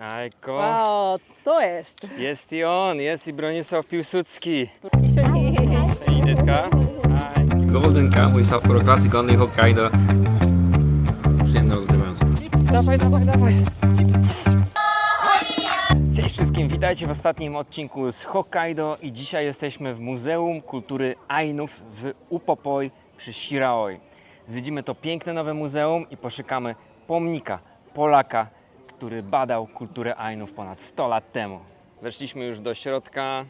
Ajko. Wow, to jest. Jest i on, jest i Bronisław Piłsudski. I deska. Goldenka, łysa pro klasik only Hokkaido. Przyjemnie rozgrywająca. Dawaj, dawaj, dawaj. Cześć wszystkim, witajcie w ostatnim odcinku z Hokkaido i dzisiaj jesteśmy w Muzeum Kultury Ainów w Upopoi przy Shiraoi. Zwiedzimy to piękne nowe muzeum i poszukamy pomnika Polaka który badał kulturę Ainów ponad 100 lat temu. Weszliśmy już do środka.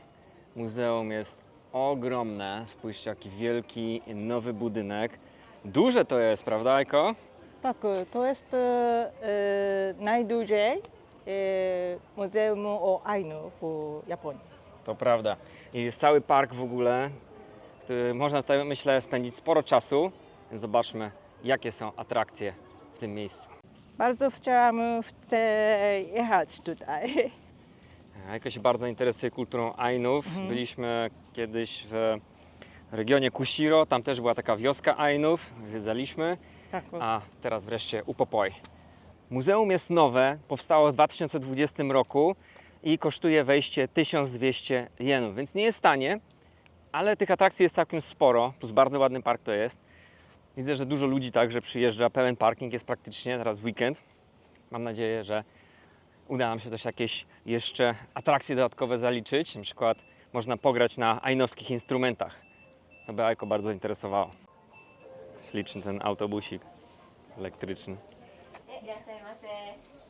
Muzeum jest ogromne. Spójrzcie, jaki wielki, nowy budynek. Duże to jest, prawda, Eko? Tak, to jest e, najdłużej e, muzeum o Ainu w Japonii. To prawda. I jest cały park w ogóle, który można tutaj, myślę, spędzić sporo czasu. Zobaczmy, jakie są atrakcje w tym miejscu. Bardzo chciałam jechać tutaj. Jako się bardzo interesuje kulturą Ainów. Byliśmy kiedyś w regionie Kushiro, tam też była taka wioska Ainów, zwiedzaliśmy, Tak, a teraz wreszcie Upopoi. Muzeum jest nowe, powstało w 2020 roku i kosztuje wejście 1200 jenów, więc nie jest tanie, ale tych atrakcji jest całkiem sporo, plus bardzo ładny park to jest. Widzę, że dużo ludzi także przyjeżdża, pełen parking jest praktycznie teraz w weekend. Mam nadzieję, że uda nam się też jakieś jeszcze atrakcje dodatkowe zaliczyć. Na przykład można pograć na ainowskich instrumentach. To by Ajko bardzo interesowało. Śliczny ten autobusik elektryczny. いらっしゃいませ。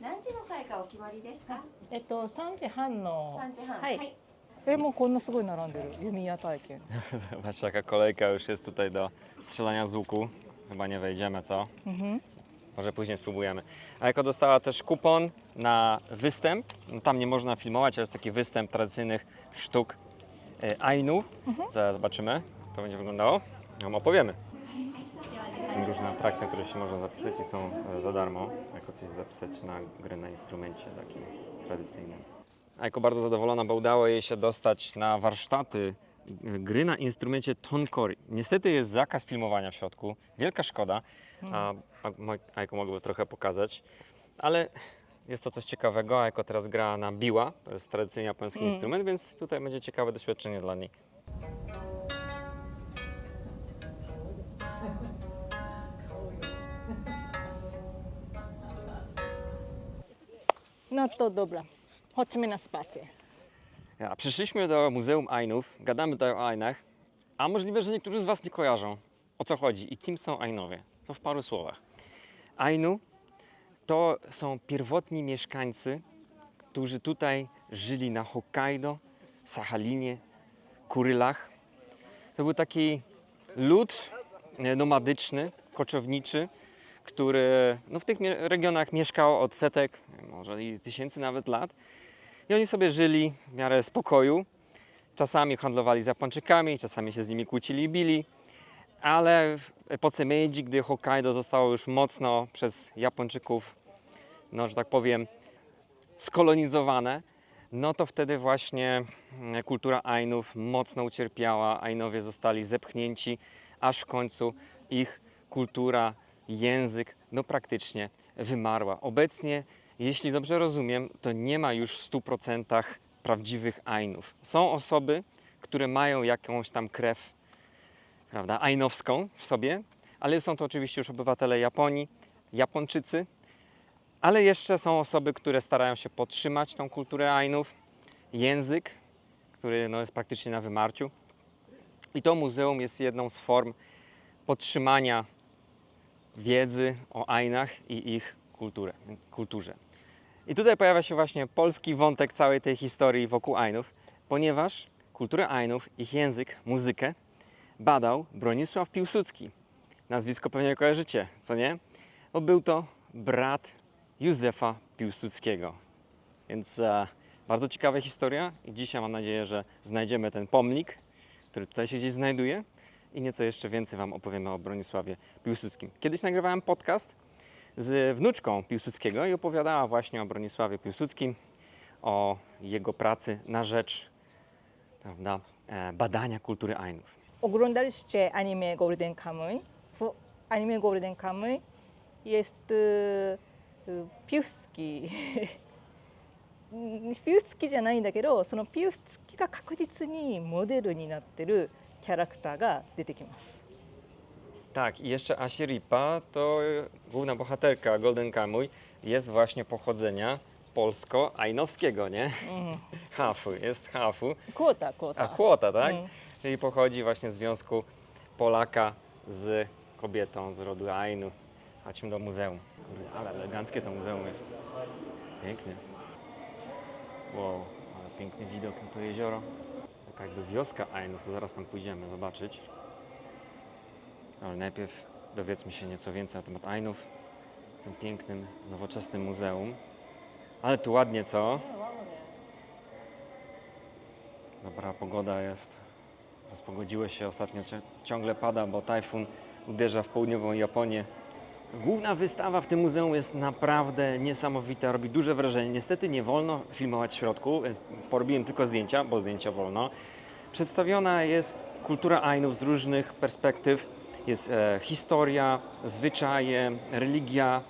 何時の会かお決まりですか。えっと3時半の三時半。はい えもうこんなすごい並んでる弓矢体験 Zobaczcie jaka kolejka już jest tutaj do strzelania z łuku. Chyba nie wejdziemy, co? うん、 Może później spróbujemy. A jako dostała też kupon na występ, no tam nie można filmować, ale jest taki występ tradycyjnych sztuk e, Ainu. Zaraz zobaczymy, jak to będzie wyglądało. Wam opowiemy. Są różne atrakcje, które się można zapisać i są e, za darmo. Jako coś zapisać na grę na instrumencie takim tradycyjnym. A jako bardzo zadowolona, bo udało jej się dostać na warsztaty gry na instrumencie tonkori. Niestety jest zakaz filmowania w środku. Wielka szkoda. A, a moj- Ajko mogłoby trochę pokazać. Ale jest to coś ciekawego. Ajko teraz gra na biła. To jest tradycyjnie japoński Mm. instrument, więc tutaj będzie ciekawe doświadczenie dla niej. No to dobra. Chodźmy na spacer. Ja, przyszliśmy do Muzeum Ainów, gadamy tutaj o Ainach, a możliwe, że niektórzy z Was nie kojarzą o co chodzi i kim są Ainowie. To w paru słowach. Ainu to są pierwotni mieszkańcy, którzy tutaj żyli na Hokkaido, Sachalinie, Kurylach. To był taki lud e, nomadyczny, koczowniczy, który no, w tych regionach mieszkał od setek, może i tysięcy nawet lat. I oni sobie żyli w miarę spokoju. Czasami handlowali z Japończykami, czasami się z nimi kłócili i bili, ale w epoce Meiji, gdy Hokkaido zostało już mocno przez Japończyków, no że tak powiem, skolonizowane, no to wtedy właśnie mm, kultura Ainów mocno ucierpiała. Ainowie zostali zepchnięci, aż w końcu ich kultura, język, no praktycznie wymarła. Obecnie, jeśli dobrze rozumiem, to nie ma już w 100% prawdziwych Ainów. Są osoby, które mają jakąś tam krew, prawda, ainowską w sobie, ale są to oczywiście już obywatele Japonii, Japończycy, ale jeszcze są osoby, które starają się podtrzymać tą kulturę Ainów, język, który no, jest praktycznie na wymarciu. I to muzeum jest jedną z form podtrzymania wiedzy o Ainach i ich kulturę, kulturze. I tutaj pojawia się właśnie polski wątek całej tej historii wokół Ainów, ponieważ kulturę Ainów, ich język, muzykę badał Bronisław Piłsudski. Nazwisko pewnie kojarzycie, co nie? Bo był to brat Józefa Piłsudskiego. Więc e, bardzo ciekawa historia i dzisiaj mam nadzieję, że znajdziemy ten pomnik, który tutaj się gdzieś znajduje i nieco jeszcze więcej Wam opowiemy o Bronisławie Piłsudskim. Kiedyś nagrywałem podcast z wnuczką Piłsudskiego i opowiadała właśnie o Bronisławie Piłsudskim, o jego pracy na rzecz prawda, e, badania kultury Ainów. Oglądaliście anime Golden Kamuy? W anime Golden Kamuy jest y, y, Piłsudski. ピウスキじゃないんだけどそのピウスキが確実にモデルになってるキャラクターが出てきます。Tak, i jeszcze Asiripa, to główna bohaterka Golden Kamuy, jest właśnie pochodzenia polsko-ajnowskiego, nie? Mhm. Hafu, jest hafu. Kłota, kłota. A kłota, tak? Mhm. Czyli pochodzi właśnie z związku Polaka z kobietą z rodu Ainu. Chodźmy do muzeum. Kurde, ale eleganckie to muzeum jest. Pięknie. Wow, ale piękny widok na to jezioro. Taka jakby wioska Ainów, to zaraz tam pójdziemy zobaczyć. Ale najpierw dowiedzmy się nieco więcej na temat Ainów w tym pięknym, nowoczesnym muzeum. Ale tu ładnie, co? Dobra pogoda jest. Rozpogodziło się ostatnio, ciągle pada, bo tajfun uderza w południową Japonię. Główna wystawa w tym muzeum jest naprawdę niesamowita, robi duże wrażenie. Niestety nie wolno filmować w środku, więc porobiłem tylko zdjęcia, bo zdjęcia wolno. Przedstawiona jest kultura Ainów z różnych perspektyw. Jest e, historia, zwyczaje, religia.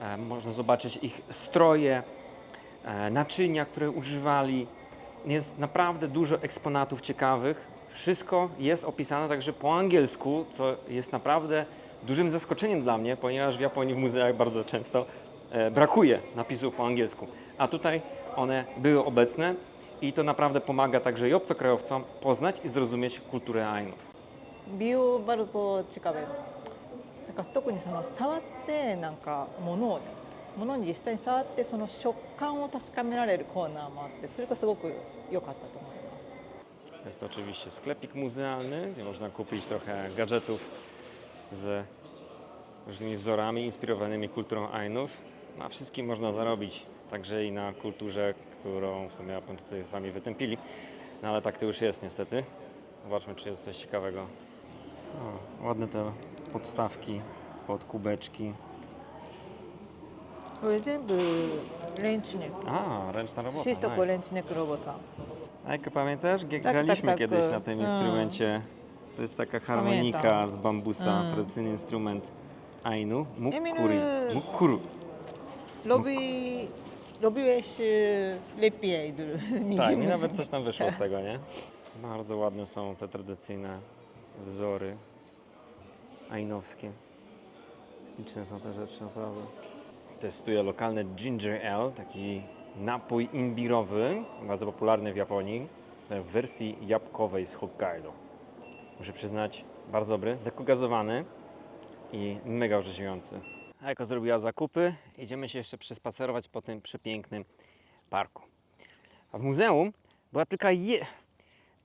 E, można zobaczyć ich stroje, e, naczynia, które używali. Jest naprawdę dużo eksponatów ciekawych. Wszystko jest opisane także po angielsku, co jest naprawdę dużym zaskoczeniem dla mnie, ponieważ w Japonii w muzeach bardzo często brakuje napisów po angielsku. A tutaj one były obecne i to naprawdę pomaga także i obcokrajowcom poznać i zrozumieć kulturę Ainów. 美容バルト近くなんか特にその触ってなんか物を物に実際に触ってその食感を確かめられるコーナーもあってそれがすごく良かったと思います。 Jest oczywiście sklepik muzealny, gdzie można kupić trochę gadżetów z różnymi wzorami inspirowanymi kulturą Ainów. Na wszystkim można zarobić, także i na kulturze, którą w sumie Japończycy sami wytępili. No ale tak to już jest niestety. Zobaczmy, czy jest coś ciekawego. O, ładne te podstawki pod kubeczki. これ全部レンチネック。 A, ręczna robota. シストこうレン Nice. チネックロボタン。 Ajka, pamiętasz? G- Tak, Graliśmy tak, tak, kiedyś e, na tym mm. instrumencie. To jest taka harmonika Pamiętam. z bambusa, Mm. tradycyjny instrument Ainu. Emil- Mukkuri. Mukkuru. ロビーロビーシュレピエイドル Tak, mi nawet coś tam wyszło z tego, nie? Bardzo ładne są te tradycyjne wzory ainowskie. Śliczne są te rzeczy, naprawdę. Testuję lokalny ginger ale, taki napój imbirowy, bardzo popularny w Japonii, w wersji jabłkowej z Hokkaido. Muszę przyznać, bardzo dobry, lekko gazowany i mega orzeźwiający. A jako zrobiła zakupy, idziemy się jeszcze przespacerować po tym przepięknym parku. A w muzeum była tylko je...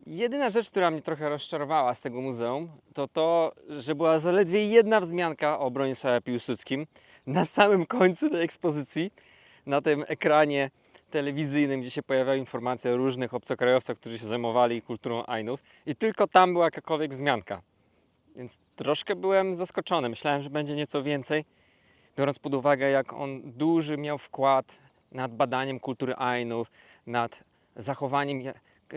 jedyna rzecz, która mnie trochę rozczarowała z tego muzeum, to to, że była zaledwie jedna wzmianka o Bronisławie Piłsudskim na samym końcu tej ekspozycji, na tym ekranie telewizyjnym, gdzie się pojawiały informacje o różnych obcokrajowcach, którzy się zajmowali kulturą Ainów i tylko tam była jakakolwiek wzmianka. Więc troszkę byłem zaskoczony. Myślałem, że będzie nieco więcej, biorąc pod uwagę, jak on duży miał wkład nad badaniem kultury Ainów, nad zachowaniem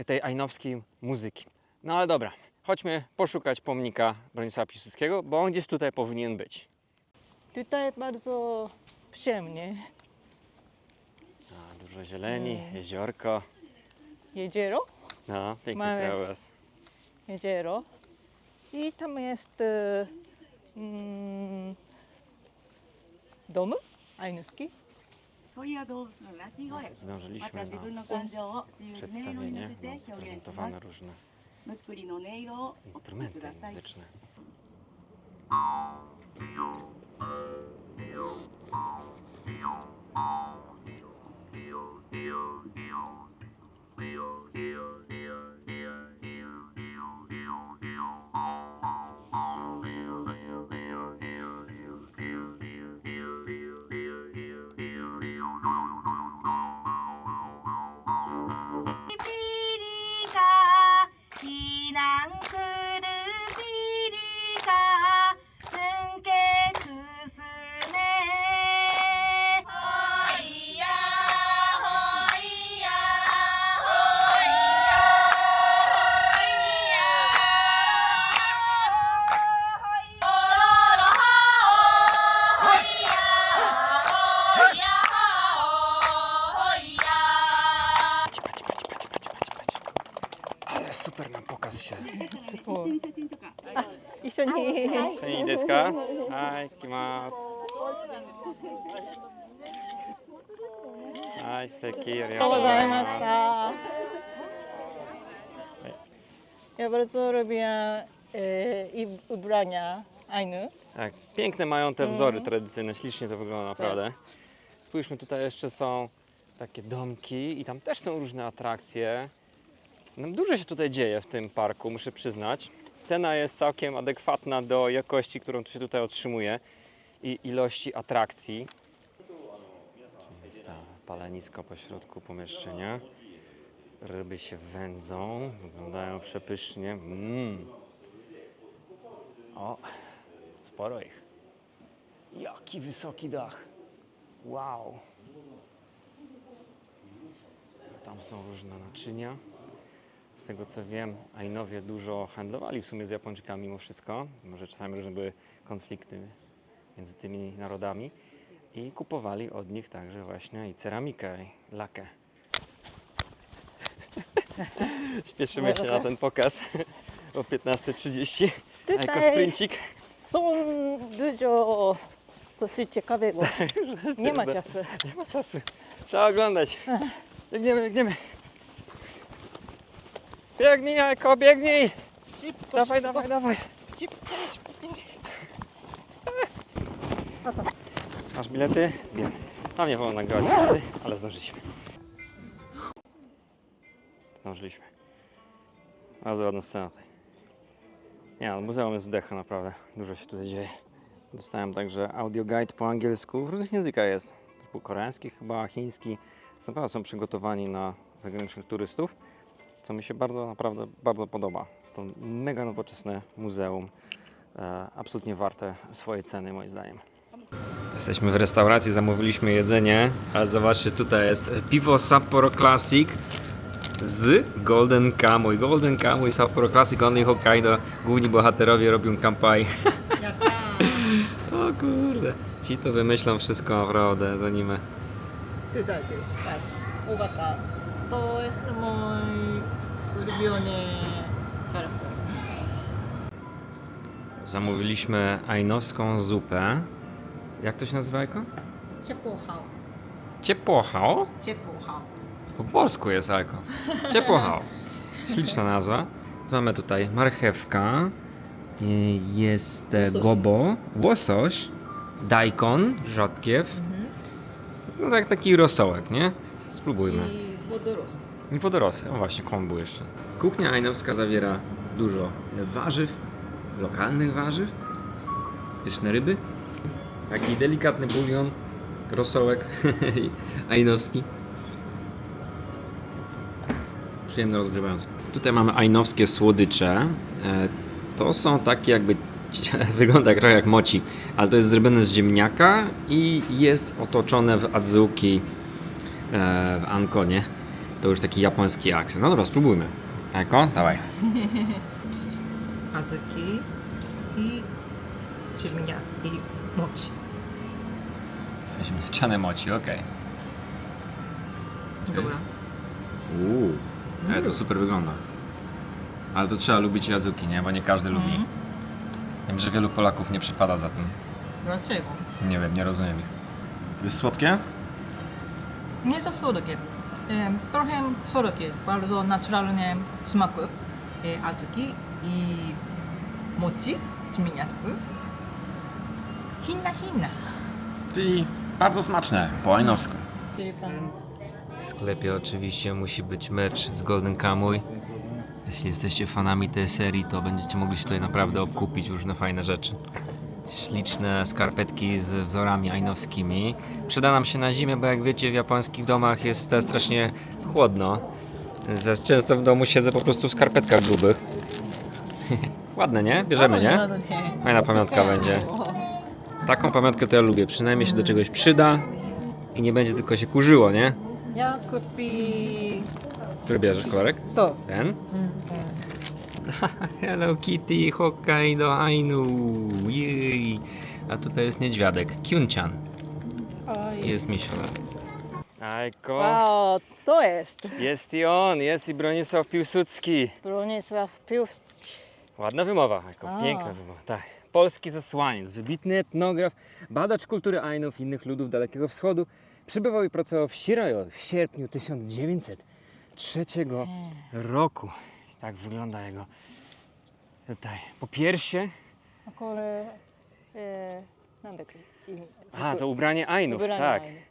tej ainowskiej muzyki. No ale dobra, chodźmy poszukać pomnika Bronisława Piłsudskiego, bo on gdzieś tutaj powinien być. Tutaj bardzo przyjemnie. A, dużo zieleni, Mm. jeziorko, Jezioro, no, piękny Mamy- krajobraz. jezioro. I tam jest e, mm, dom ajnuski. No, zdążyliśmy na przedstawienie, bo prezentowano różne instrumenty muzyczne. 緒に一緒にいいですかはい、行きます。はい、素敵。ありありがとうございましす。た。Ja bardzo lubię e, i ubrania Ainu. Tak, piękne mają te wzory tradycyjne, ślicznie to wygląda naprawdę. Spójrzmy, tutaj jeszcze są takie domki i tam też są różne atrakcje. No, dużo się tutaj dzieje w tym parku, muszę przyznać. Cena jest całkiem adekwatna do jakości, którą się tutaj otrzymuje i ilości atrakcji. Czyli jest ta palenisko po środku pomieszczenia. Ryby się wędzą, wyglądają przepysznie. Mm. O, Sporo ich. Jaki wysoki dach. Wow. Tam są różne naczynia. Z tego co wiem, Ainowie dużo handlowali w sumie z Japończykami mimo wszystko. Może czasami różne były konflikty między tymi narodami. I kupowali od nich także właśnie i ceramikę, i lakę. Śpieszymy się na ten pokaz o 15.30. A jako sprincik. są dużo coś ciekawego. Nie ma czasu. Nie ma czasu. Trzeba oglądać. Biegniemy, biegniemy. Biegnij, Jajko, biegnij! Szybko, Dawaj, szybko, dawaj, dawaj. szybko, szybko. Masz bilety? Nie. Tam nie wolno nagrywać ale zdążyliśmy. Zdążyliśmy. Bardzo ładna scena tutaj. Nie, no, muzeum jest wdecha naprawdę. Dużo się tutaj dzieje. Dostałem także audio guide po angielsku. W różnych językach jest. Po koreański chyba, chiński. Naprawdę są przygotowani na zagranicznych turystów. Co mi się bardzo, naprawdę bardzo podoba. Jest to mega nowoczesne muzeum. E, absolutnie warte swojej ceny moim zdaniem. Jesteśmy w restauracji, zamówiliśmy jedzenie, ale zobaczcie, tutaj jest piwo Sapporo Classic z Golden Kamuy. Golden Kamuy Sapporo Classic, Only Hokkaido. Główni bohaterowie robią kampai. o kurde, ci to wymyślą wszystko naprawdę z anime. Tutaj też, patrz. To jest mój ulubiony charakter. Zamówiliśmy ajnowską zupę. Jak to się nazywa, Eko? Ciepłochał. Ciepłochao? Ciepłochał. Po polsku jest Eko. Ciepłochao. Śliczna nazwa. Co mamy tutaj? Marchewka, y, jest e, Łosoś. gobo, łosoś, daikon, rzodkiew. No tak, taki rosołek, nie? Spróbujmy. I wodorost. I wodorosy. O właśnie, kombu jeszcze. Kuchnia ajnowska zawiera dużo warzyw, lokalnych warzyw, pyszne ryby, taki delikatny bulion, rosołek ajnowski. Przyjemny, rozgrzewający. Tutaj mamy ajnowskie słodycze. E, To są takie jakby, wygląda jak trochę jak moci, ale to jest zrobione z ziemniaka i jest otoczone w adzuki w Ankonie. To już taki japoński akcent. No dobra, spróbujmy. Ajko, dawaj. 小豆 i ziemniaczki mochi. Ziemniaczane moci, okej. Dobra. Uuu, ale to super wygląda. Ale to trzeba lubić jadzuki, nie? Bo nie każdy lubi. Wiem, że wielu Polaków nie przypada za tym. Dlaczego? Nie wiem, nie rozumiem ich. Jest słodkie? Nie za słodkie. E, trochę słodkie, bardzo naturalny smak. E, azuki i mochi, ziemniaczków. Hinna, hinna. Czyli bardzo smaczne, po ajnowsku. W sklepie oczywiście musi być merch z Golden Kamuy. Jeśli jesteście fanami tej serii, to będziecie mogli się tutaj naprawdę obkupić różne fajne rzeczy. Śliczne skarpetki z wzorami ajnowskimi. Przyda nam się na zimę, bo jak wiecie w japońskich domach jest strasznie chłodno. Zaś często w domu siedzę po prostu w skarpetkach grubych. Ładne, nie? Bierzemy, nie? Fajna pamiątka będzie. Taką pamiątkę to ja lubię. Przynajmniej się do czegoś przyda i nie będzie tylko się kurzyło, nie? Ja kupi Który bierzesz kolorek? to. Ten? Hello Kitty, Hokkaido, Ainu. Jej. A tutaj jest niedźwiadek, Kyunchan. I jest misiona. Ajko. A to jest Jest i on, jest i Bronisław Piłsudski. Bronisław Piłsudski. Ładna wymowa, Ajko, A. piękna wymowa, tak. Polski zesłaniec, wybitny etnograf, badacz kultury Ainów i innych ludów Dalekiego Wschodu, przybywał i pracował w Sirajo w sierpniu 1903 roku. I tak wygląda jego tutaj popiersie. あこれ、えー、なんだっけ意味 A, to ubranie Ainów, Ubranie tak. Ainów.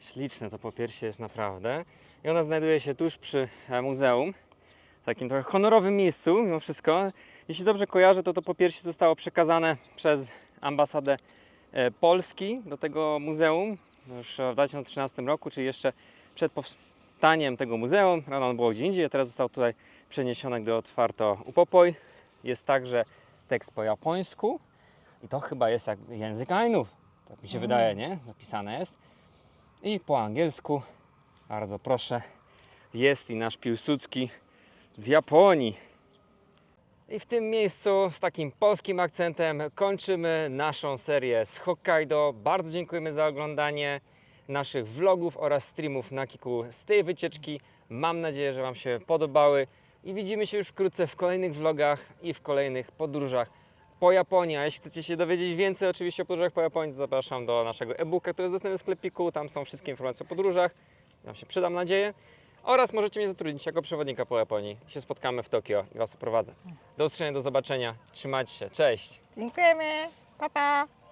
Śliczne to popiersie jest naprawdę. I ona znajduje się tuż przy e, muzeum, w takim trochę honorowym miejscu mimo wszystko. Jeśli dobrze kojarzę, to to popiersie zostało przekazane przez ambasadę e, Polski do tego muzeum już w 2013 roku, czyli jeszcze przed powstaniem tego muzeum. Rano było gdzie indziej, a teraz zostało tutaj przeniesione, gdy otwarto Upopoj. Jest także tekst po japońsku i to chyba jest jak język Ainów. Tak mi się wydaje, nie? Zapisane jest. I po angielsku, bardzo proszę, jest i nasz Piłsudski w Japonii. I w tym miejscu z takim polskim akcentem kończymy naszą serię z Hokkaido. Bardzo dziękujemy za oglądanie naszych vlogów oraz streamów na Kiku z tej wycieczki. Mam nadzieję, że Wam się podobały i widzimy się już wkrótce w kolejnych vlogach i w kolejnych podróżach po Japonii. A jeśli chcecie się dowiedzieć więcej oczywiście o podróżach po Japonii, to zapraszam do naszego e-booka, który jest dostępny w sklepiku. Tam są wszystkie informacje o podróżach. Wam się przyda, mam nadzieję. Oraz możecie mnie zatrudnić jako przewodnika po Japonii. Się spotkamy w Tokio i Was oprowadzę. Do usłyszenia, do zobaczenia. Trzymajcie się. Cześć! dziękujemy. Pa pa.